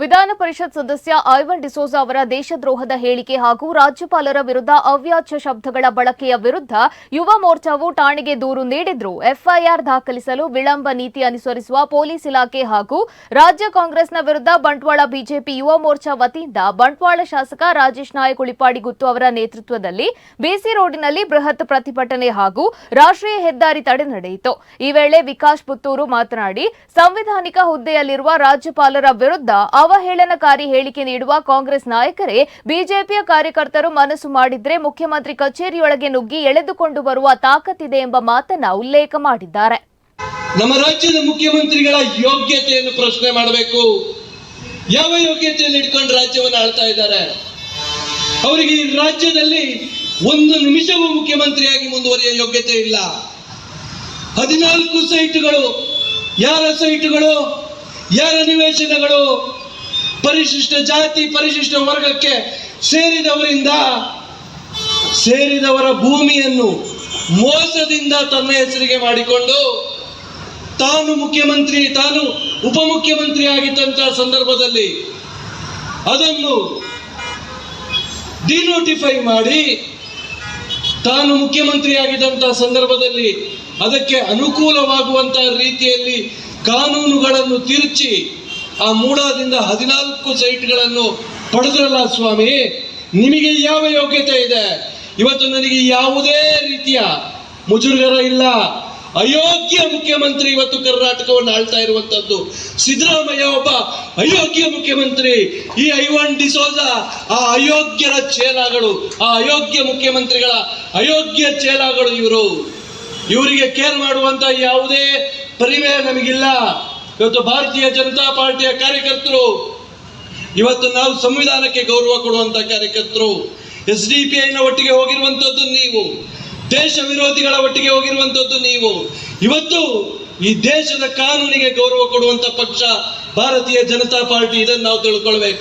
ವಿಧಾನ ಪರಿಷತ್ ಸದಸ್ಯ ಐವನ್ ಡಿಸೋಜಾ ಅವರ ದೇಶದ್ರೋಹದ ಹೇಳಿಕೆ ಹಾಗೂ ರಾಜ್ಯಪಾಲರ ವಿರುದ್ಧ ಅವ್ಯಾಚ್ಯ ಶಬ್ದಗಳ ಬಳಕೆಯ ವಿರುದ್ಧ ಯುವ ಮೋರ್ಚಾವು ಠಾಣೆಗೆ ದೂರು ನೀಡಿದ್ರು. ಎಫ್ಐಆರ್ ದಾಖಲಿಸಲು ವಿಳಂಬ ನೀತಿ ಅನುಸರಿಸುವ ಪೊಲೀಸ್ ಇಲಾಖೆ ಹಾಗೂ ರಾಜ್ಯ ಕಾಂಗ್ರೆಸ್ನ ವಿರುದ್ಧ ಬಂಟ್ವಾಳ ಬಿಜೆಪಿ ಯುವ ಮೋರ್ಚಾ ವತಿಯಿಂದ ಬಂಟ್ವಾಳ ಶಾಸಕ ರಾಜೇಶ್ ನಾಯಕ್ ಉಳಿಪಾಡಿ ಗುತ್ತು ಅವರ ನೇತೃತ್ವದಲ್ಲಿ ಬಿಸಿ ರೋಡಿನಲ್ಲಿ ಬೃಹತ್ ಪ್ರತಿಭಟನೆ ಹಾಗೂ ರಾಷ್ಟ್ರೀಯ ಹೆದ್ದಾರಿ ತಡೆ ನಡೆಯಿತು. ಈ ವೇಳೆ ವಿಕಾಸ್ ಪುತ್ತೂರು ಮಾತನಾಡಿ, ಸಂವಿಧಾನಿಕ ಹುದ್ದೆಯಲ್ಲಿರುವ ರಾಜ್ಯಪಾಲರ ವಿರುದ್ಧ ಅವಹೇಳನಕಾರಿ ಹೇಳಿಕೆ ನೀಡುವ ಕಾಂಗ್ರೆಸ್ ನಾಯಕರೇ, ಬಿಜೆಪಿಯ ಕಾರ್ಯಕರ್ತರು ಮನಸ್ಸು ಮಾಡಿದ್ರೆ ಮುಖ್ಯಮಂತ್ರಿ ಕಚೇರಿಯೊಳಗೆ ನುಗ್ಗಿ ಎಳೆದುಕೊಂಡು ಬರುವ ತಾಕತ್ತಿದೆ ಎಂಬ ಮಾತನ್ನ ಉಲ್ಲೇಖ ಮಾಡಿದ್ದಾರೆ. ನಮ್ಮ ರಾಜ್ಯದ ಮುಖ್ಯಮಂತ್ರಿಗಳ ಯೋಗ್ಯತೆಯನ್ನು ಪ್ರಶ್ನೆ ಮಾಡಬೇಕು. ಯಾವ ಯೋಗ್ಯತೆಯನ್ನು ಇಟ್ಕೊಂಡು ರಾಜ್ಯವನ್ನು ಆಳ್ತಾ ಇದ್ದಾರೆ? ಅವರಿಗೆ ಈ ರಾಜ್ಯದಲ್ಲಿ ಒಂದು ನಿಮಿಷವೂ ಮುಖ್ಯಮಂತ್ರಿಯಾಗಿ ಮುಂದುವರಿಯ ಯೋಗ್ಯತೆ ಇಲ್ಲ. ಹದಿನಾಲ್ಕು ಸೈಟ್ಗಳು, ಯಾರ ಸೈಟ್ಗಳು, ಯಾರ ನಿವೇಶನಗಳು ಪರಿಶಿಷ್ಟ ಜಾತಿ ಪರಿಶಿಷ್ಟ ವರ್ಗಕ್ಕೆ ಸೇರಿದವರಿಂದ ಸೇರಿದವರ ಭೂಮಿಯನ್ನು ಮೋಸದಿಂದ ತನ್ನ ಹೆಸರಿಗೆ ಮಾಡಿಕೊಂಡು ತಾನು ಮುಖ್ಯಮಂತ್ರಿ, ತಾನು ಉಪಮುಖ್ಯಮಂತ್ರಿ ಆಗಿದ್ದಂತಹ ಸಂದರ್ಭದಲ್ಲಿ ಅದನ್ನು ಡಿನೋಟಿಫೈ ಮಾಡಿ ತಾನು ಮುಖ್ಯಮಂತ್ರಿ ಆಗಿದ್ದಂತಹ ಸಂದರ್ಭದಲ್ಲಿ ಅದಕ್ಕೆ ಅನುಕೂಲವಾಗುವಂತಹ ರೀತಿಯಲ್ಲಿ ಕಾನೂನುಗಳನ್ನು ತಿರುಚಿ ಆ ಮೂಡಾದಿಂದ ಹದಿನಾಲ್ಕು ಸೈಟ್ಗಳನ್ನು ಪಡೆದ್ರಲ್ಲ ಸ್ವಾಮಿ? ನಿಮಗೆ ಯಾವ ಯೋಗ್ಯತೆ ಇದೆ? ಇವತ್ತು ನನಗೆ ಯಾವುದೇ ರೀತಿಯ ಮುಜುಗರ ಇಲ್ಲ. ಅಯೋಗ್ಯ ಮುಖ್ಯಮಂತ್ರಿ ಇವತ್ತು ಕರ್ನಾಟಕವನ್ನು ಆಳ್ತಾ ಇರುವಂತದ್ದು. ಸಿದ್ದರಾಮಯ್ಯ ಒಬ್ಬ ಅಯೋಗ್ಯ ಮುಖ್ಯಮಂತ್ರಿ. ಈ ಐವನ್ ಡಿಸೋಜ ಆ ಅಯೋಗ್ಯರ ಚೇಲಾಗಳು, ಆ ಅಯೋಗ್ಯ ಮುಖ್ಯಮಂತ್ರಿಗಳ ಅಯೋಗ್ಯ ಚೇಲಾಗಳು ಇವರು. ಇವರಿಗೆ ಕೇರ್ ಮಾಡುವಂತ ಯಾವುದೇ ಪರಿಮೆ ನಮಗಿಲ್ಲ. ಇವತ್ತು ಭಾರತೀಯ ಜನತಾ ಪಾರ್ಟಿಯ ಕಾರ್ಯಕರ್ತರು, ಇವತ್ತು ನಾವು ಸಂವಿಧಾನಕ್ಕೆ ಗೌರವ ಕೊಡುವಂತ ಕಾರ್ಯಕರ್ತರು, ಎಸ್ ಡಿ ಪಿ ಐನ ಒಟ್ಟಿಗೆ ಹೋಗಿರುವಂತದ್ದು ನೀವು, ದೇಶ ವಿರೋಧಿಗಳ ಒಟ್ಟಿಗೆ ಹೋಗಿರುವಂತದ್ದು ನೀವು. ಇವತ್ತು ಈ ದೇಶದ ಕಾನೂನಿಗೆ ಗೌರವ ಕೊಡುವಂತ ಪಕ್ಷ ಭಾರತೀಯ ಜನತಾ ಪಾರ್ಟಿ ಇದನ್ನು ನಾವು ತಿಳ್ಕೊಳ್ಬೇಕು.